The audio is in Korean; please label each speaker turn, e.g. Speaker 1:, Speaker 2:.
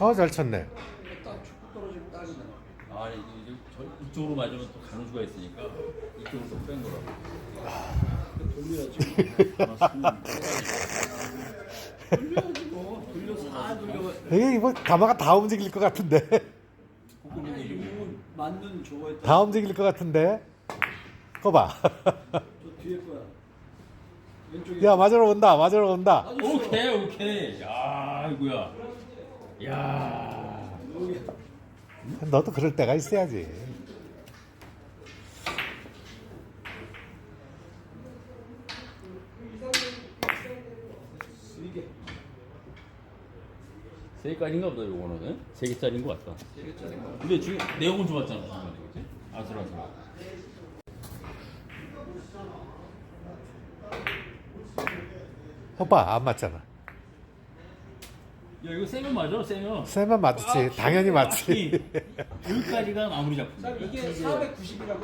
Speaker 1: 어,
Speaker 2: 잘 쳤네.
Speaker 1: 딱 축구 떨어지면 딱이네.
Speaker 3: 아 이제 저 이쪽으로 맞으면 또 가는 수가 있으니까 이쪽으로 또뺀 거라고.
Speaker 1: 돌려야지.
Speaker 3: 아,
Speaker 1: 돌려야지 뭐. 돌려서 다 돌려.
Speaker 2: 이게 뭐 가마가 다 움직일 것 같은데.
Speaker 1: 아니 이거 맞는 저거에
Speaker 2: 다 움직일 것 같은데. 거봐.
Speaker 1: 왼쪽에.
Speaker 2: 야, 맞으러 온다. 맞으러 온다.
Speaker 3: 오케이 오케이. 야 이거야. 야.
Speaker 2: 너도 그럴 때가 있어야지.
Speaker 3: 세 개짜리인가 보다 요거는 세 개짜리인 것 같다.
Speaker 1: 세 개짜리 거.
Speaker 3: 근데 지금 내용은 좋았잖아 그지? 아슬아슬.
Speaker 2: 오빠, 안 맞잖아.
Speaker 3: 야 이거 세면 맞아 세면.
Speaker 2: 세면 맞지. 당연히 맞지.
Speaker 3: 여기까지가 마무리 작품.
Speaker 1: 이게 490이라고?